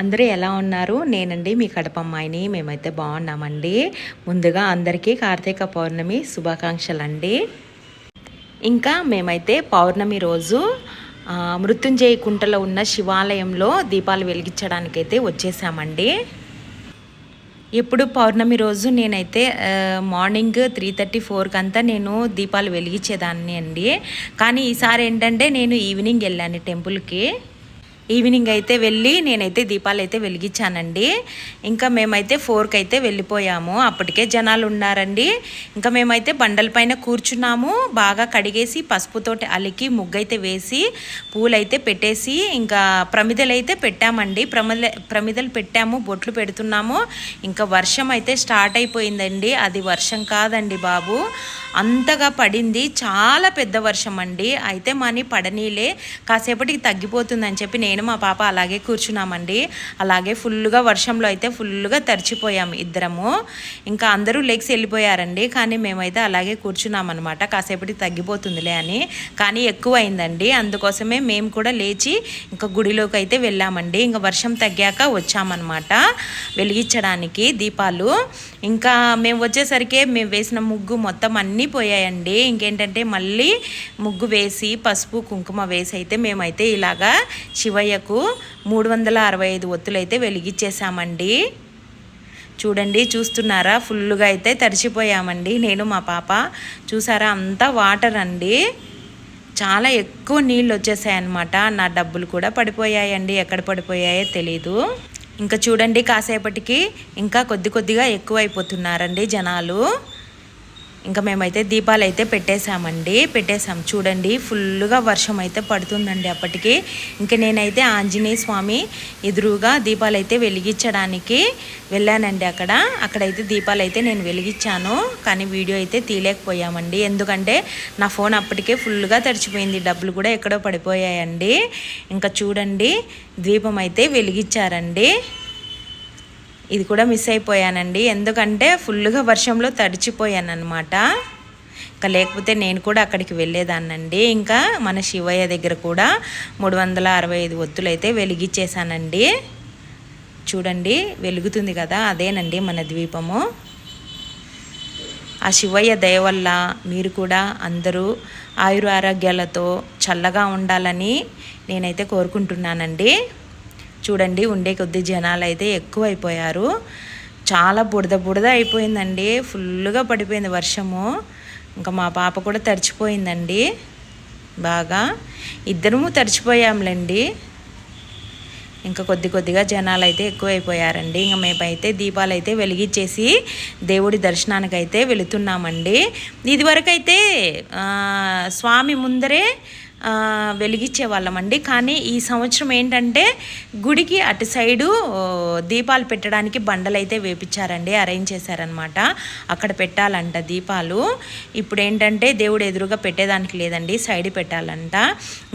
అందరూ ఎలా ఉన్నారు? నేనండి మీ కడపమ్మాయిని మేమైతే బాగున్నామండి. ముందుగా అందరికీ కార్తీక పౌర్ణమి శుభాకాంక్షలు అండి ఇంకా మేమైతే పౌర్ణమి రోజు మృత్యుంజయ కుంటలో ఉన్న శివాలయంలో దీపాలు వెలిగించడానికైతే వచ్చేసామండి. ఎప్పుడు పౌర్ణమి రోజు నేనైతే మార్నింగ్ త్రీ థర్టీ ఫోర్కి అంతా నేను దీపాలు వెలిగించేదాన్ని అండి. కానీ ఈసారి ఏంటంటే నేను ఈవినింగ్ వెళ్ళాను టెంపుల్కి. ఈవినింగ్ అయితే వెళ్ళి నేనైతే దీపాలు అయితే వెలిగించానండి. ఇంకా మేమైతే ఫోర్కి అయితే వెళ్ళిపోయాము. అప్పటికే జనాలు ఉన్నారండి. ఇంకా మేమైతే బండల పైన కూర్చున్నాము. బాగా కడిగేసి పసుపుతోటి అలికి ముగ్గైతే వేసి పూలైతే పెట్టేసి ఇంకా ప్రమిదలు అయితే పెట్టామండి. ప్రమిద ప్రమిదలు పెట్టాము బొట్లు పెడుతున్నాము. ఇంకా వర్షం అయితే స్టార్ట్ అయిపోయిందండి. అది వర్షం కాదండి బాబు. అంతగా పడింది. చాలా పెద్ద వర్షం అండి. అయితే మనీ పడనీలే. కాసేపటికి తగ్గిపోతుందని చెప్పి నేను నేను మా పాప అలాగే కూర్చున్నామండి. అలాగే ఫుల్గా వర్షంలో అయితే ఫుల్గా తడిచిపోయాము ఇద్దరము. ఇంకా అందరూ లెగ్స్ వెళ్ళిపోయారండి కానీ మేమైతే అలాగే కూర్చున్నామన్నమాట. కాసేపటికి తగ్గిపోతుందిలే అని. కానీ ఎక్కువ అయిందండి అందుకోసమే మేము కూడా లేచి ఇంకా గుడిలోకి అయితే వెళ్ళామండి. ఇంకా వర్షం తగ్గాక వచ్చామన్నమాట. వెలిగించడానికి దీపాలు. ఇంకా మేము వచ్చేసరికి మేము వేసిన ముగ్గు మొత్తం అన్నీ పోయాయండి. ఇంకేంటంటే మళ్ళీ ముగ్గు వేసి పసుపు కుంకుమ వేసి అయితే మేమైతే ఇలాగా శివయ్యకు మూడు వందల అరవై ఐదు ఒత్తులు అయితే వెలిగించేసామండి చూడండి చూస్తున్నారా? ఫుల్గా అయితే తడిచిపోయామండి. నేను మా పాప చూసారా? అంతా వాటర్ అండి. చాలా ఎక్కువ నీళ్ళు వచ్చేసాయన్నమాట. నా డబ్బులు కూడా పడిపోయాయండి. ఎక్కడ పడిపోయాయో తెలీదు. ఇంకా చూడండి కాసేపటికి ఇంకా కొద్ది కొద్దిగా ఎక్కువైపోతున్నారండి జనాలు. ఇంకా మేమైతే దీపాలు అయితే పెట్టేశామండి. పెట్టేశాం. చూడండి ఫుల్గా వర్షం అయితే పడుతుందండి అప్పటికి. ఇంకా నేనైతే ఆంజనేయ స్వామి ఎదురుగా దీపాలు అయితే వెలిగించడానికి వెళ్ళానండి అక్కడ. అక్కడైతే దీపాలు అయితే నేను వెలిగించాను. కానీ వీడియో అయితే తీయలేకపోయామండి. ఎందుకంటే నా ఫోన్ అప్పటికే ఫుల్గా తడిచిపోయింది. డబ్బులు కూడా ఎక్కడో పడిపోయాయండి. ఇంకా చూడండి దీపం అయితే వెలిగించారండి. ఇది కూడా మిస్ అయిపోయానండి. ఎందుకంటే ఫుల్గా వర్షంలో తడిచిపోయాను అనమాట ఇంకా లేకపోతే నేను కూడా అక్కడికి వెళ్ళేదాన్నండి. ఇంకా మన శివయ్య దగ్గర కూడా మూడు వందల అరవై ఐదు ఒత్తులు అయితే వెలిగించేశానండి చూడండి వెలుగుతుంది కదా అదేనండి మన ద్వీపము. ఆ శివయ్య దయ వల్ల మీరు కూడా అందరూ ఆయుర ఆరోగ్యాలతో చల్లగా ఉండాలని నేనైతే కోరుకుంటున్నానండి. చూడండి ఉండే కొద్ది జనాలు అయితే ఎక్కువ అయిపోయారు చాలా బుడద బుడద అయిపోయిందండి. ఫుల్గా పడిపోయింది వర్షము. ఇంకా మా పాప కూడా తడిచిపోయిందండి. బాగా. ఇద్దరము తడిచిపోయాంలేండి. ఇంకా కొద్ది కొద్దిగా జనాలు అయితే ఎక్కువైపోయారండి. ఇంకా మేమైతే దీపాలు అయితే వెలిగించేసి దేవుడి దర్శనానికి అయితే వెళుతున్నామండి. ఇదివరకైతే స్వామి ముందరే వెలిగించే వాళ్ళమండి కానీ ఈ సంవత్సరం ఏంటంటే గుడికి అటు సైడు దీపాలు పెట్టడానికి బండలు అయితే వేపించారండి అరేంజ్ చేశారనమాట అక్కడ పెట్టాలంట దీపాలు. ఇప్పుడు ఏంటంటే దేవుడు ఎదురుగా పెట్టేదానికి లేదండి సైడ్ పెట్టాలంట.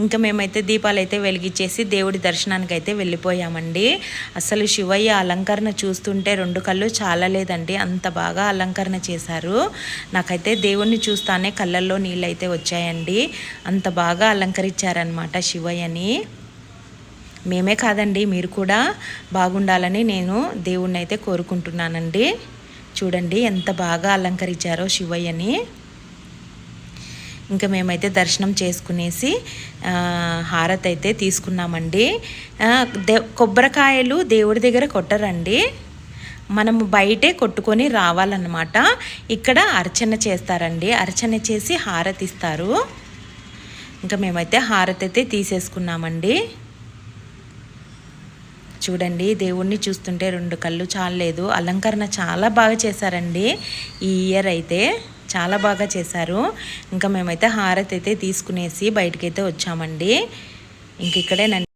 ఇంకా మేమైతే దీపాలు అయితే వెలిగించేసి దేవుడి దర్శనానికి అయితే వెళ్ళిపోయామండి. అసలు శివయ్య అలంకరణ చూస్తుంటే రెండు కళ్ళు చాలా లేదండి అంత బాగా అలంకరణ చేశారు. నాకైతే దేవుణ్ణి చూస్తానే కళ్ళల్లో నీళ్ళు అయితే వచ్చాయండి. అంత బాగా అలంకరించారనమాట శివయ్యని. మేమే కాదండి మీరు కూడా బాగుండాలని నేను దేవుణ్ణి అయితే కోరుకుంటున్నానండి. చూడండి ఎంత బాగా అలంకరించారో శివయ్యని. ఇంకా మేమైతే దర్శనం చేసుకునేసి ఆ, హారతి అయితే తీసుకున్నామండి దే కొబ్బరికాయలు దేవుడి దగ్గర కొట్టరండి. మనం బయటే కొట్టుకొని రావాలన్నమాట. ఇక్కడ అర్చన చేస్తారండి. అర్చన చేసి హారతి ఇస్తారు ఇంకా మేమైతే హారతి అయితే తీసేసుకున్నామండి. చూడండి దేవుణ్ణి చూస్తుంటే రెండు కళ్ళు చాలలేదు. అలంకరణ చాలా బాగా చేశారండి. ఈ ఇయర్ అయితే చాలా బాగా చేశారు. ఇంకా మేమైతే హారతి అయితే తీసుకునేసి బయటకైతే వచ్చామండి. ఇంక ఇక్కడేనండి.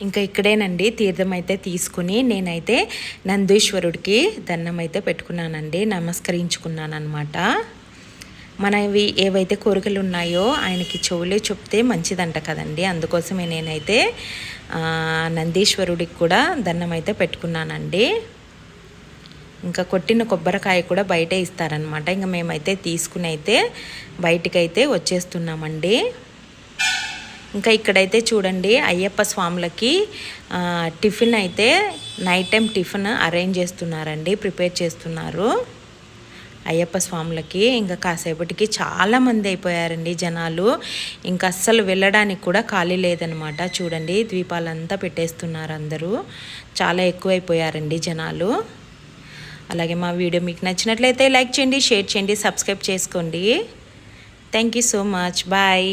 ఇంకా ఇక్కడేనండి తీర్థం అయితే తీసుకుని నేనైతే నందీశ్వరుడికి దండం అయితే పెట్టుకున్నానండి. నమస్కరించుకున్నాను అనమాట మనవి ఏవైతే కోరికలు ఉన్నాయో ఆయనకి చెవులే చెప్తే మంచిదంట కదండి. అందుకోసమే నేనైతే నందీశ్వరుడికి కూడా దండం అయితే పెట్టుకున్నానండి. ఇంకా కొట్టిన కొబ్బరికాయ కూడా బయటే ఇస్తారనమాట ఇంకా మేమైతే తీసుకుని అయితే బయటికైతే వచ్చేస్తున్నామండి. ఇంకా ఇక్కడైతే చూడండి అయ్యప్ప స్వాములకి టిఫిన్ అయితే నైట్ టైం టిఫిన్ అరేంజ్ చేస్తున్నారండి ప్రిపేర్ చేస్తున్నారు. అయ్యప్ప స్వాములకి ఇంకా కాసేపటికి చాలా మంది అయిపోయారండి జనాలు. ఇంకా అస్సలు వెళ్ళడానికి కూడా ఖాళీ లేదనమాట. చూడండి ద్వీపాలంతా పెట్టేస్తున్నారు అందరూ. చాలా ఎక్కువైపోయారండి జనాలు. అలాగే మా వీడియో మీకు నచ్చినట్లయితే లైక్ చేయండి షేర్ చేయండి సబ్స్క్రైబ్ చేసుకోండి. Thank you so much bye